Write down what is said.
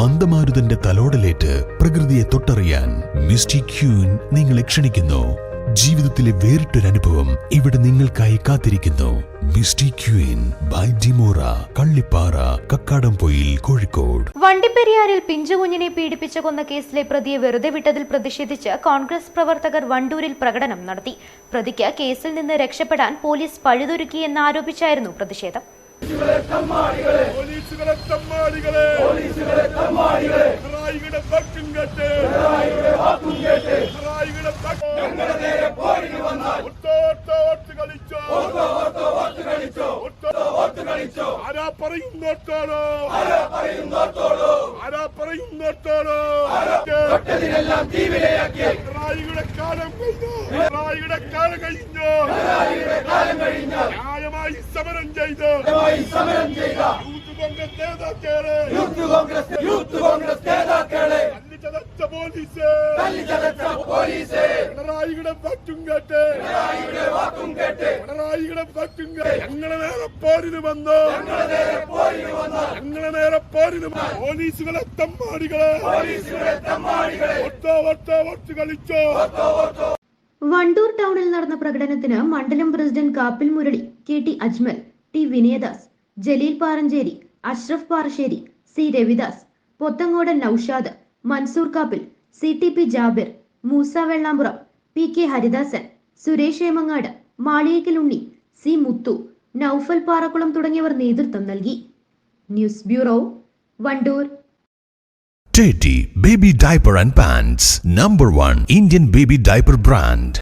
മന്ദമാരുതന്റെ തലോടലേറ്റ് പ്രകൃതിയെ തൊട്ടറിയാൻ misty queen നിങ്ങളെ ക്ഷണിക്കുന്നു. ജീവിതത്തിലെ വേറിട്ടൊരനുഭവം ഇവിടെ നിങ്ങൾക്കായി കാത്തിരിക്കുന്നു. Misty queen by Dimora Kallippara Kakkadampoyil Kozhikode. വണ്ടിപ്പെരിയാറിൽ പിഞ്ചുകുഞ്ഞിനെ പീഡിപ്പിച്ച കൊന്ന കേസിലെ പ്രതിയെ വെറുതെ വിട്ടതിൽ പ്രതിഷേധിച്ച് കോൺഗ്രസ് പ്രവർത്തകർ വണ്ടൂരിൽ പ്രകടനം നടത്തി. പ്രതിക്ക് കേസിൽ നിന്ന് രക്ഷപ്പെടാൻ പോലീസ് പഴുതൊരുക്കിയെന്നാരോപിച്ചായിരുന്നു പ്രതിഷേധം പോലീസുകളെ തമ്മാടികളെ പോലീസുകളെ തമ്മാടികളെ പിണറായിയുടെ വാക്കും കേട്ട് പിണറായിയുടെ വാക്കും കേട്ട് പിണറായിയുടെ ഞങ്ങളുടെ നേരെ പോരിന് വന്നാൽ ഒത്തോട്ടോ ഓട്ട് കളിച്ചോ ഓട്ടോ ഓട്ട് കളിച്ചോ ഒട്ടോ ഓട്ട് കളിച്ചോ ആരാ പറയുന്നോട്ടോളോ ആരാ പറയുന്നോട്ടോളോ പിണറായിയുടെ കാലം കഴിഞ്ഞു. പിണറായിയുടെ കാലം കഴിഞ്ഞു. ന്യായമായി സമരം ചെയ്ത്. സമരം ചെയ്ത. യൂത്ത് കോൺഗ്രസ് നേതാക്കളെ യൂത്ത് കോൺഗ്രസ് യൂത്ത് കോൺഗ്രസ് നേതാക്കളെ തല്ലിച്ചതച്ച പോലീസ് തല്ലിച്ചതച്ച പോലീസ്. പിണറായിയുടെ വാക്കും കേട്ട്. പിണറായിയുടെ വാക്കും കേട്ട്. പിണറായിയുടെ വാക്കും കേട്ട്. ഞങ്ങളെ നേരെ പോരിന് വന്നു. ഞങ്ങളെ നേരെ പോരിന് വന്നു. ഞങ്ങളെ നേരെ പോരിന് പോലീസുകളെ തമ്മാടികളെ. പോലീസുകളെ തമ്മാടികളെ. ഒട്ടോ ഒട്ടോ ഒട്ട് കളിച്ചോ. വണ്ടൂർ ടൗണിൽ നടന്ന പ്രകടനത്തിന് മണ്ഡലം president Kappil Murali K T Ajmal T Vinayadas Jaleel Paranchery Ashraf Parassery C Ravidas Pothangodan Naushad Mansoor Kappil C T P Jabir Moosa Vellampuram P K Haridasan Suresh Emangad Maliyekkal C Muthu Naufal Parakkulam തുടങ്ങിയവർ നേതൃത്വം നൽകി. News bureau Wandoor. Teddy Baby Diaper and Pants Number 1 Indian Baby Diaper Brand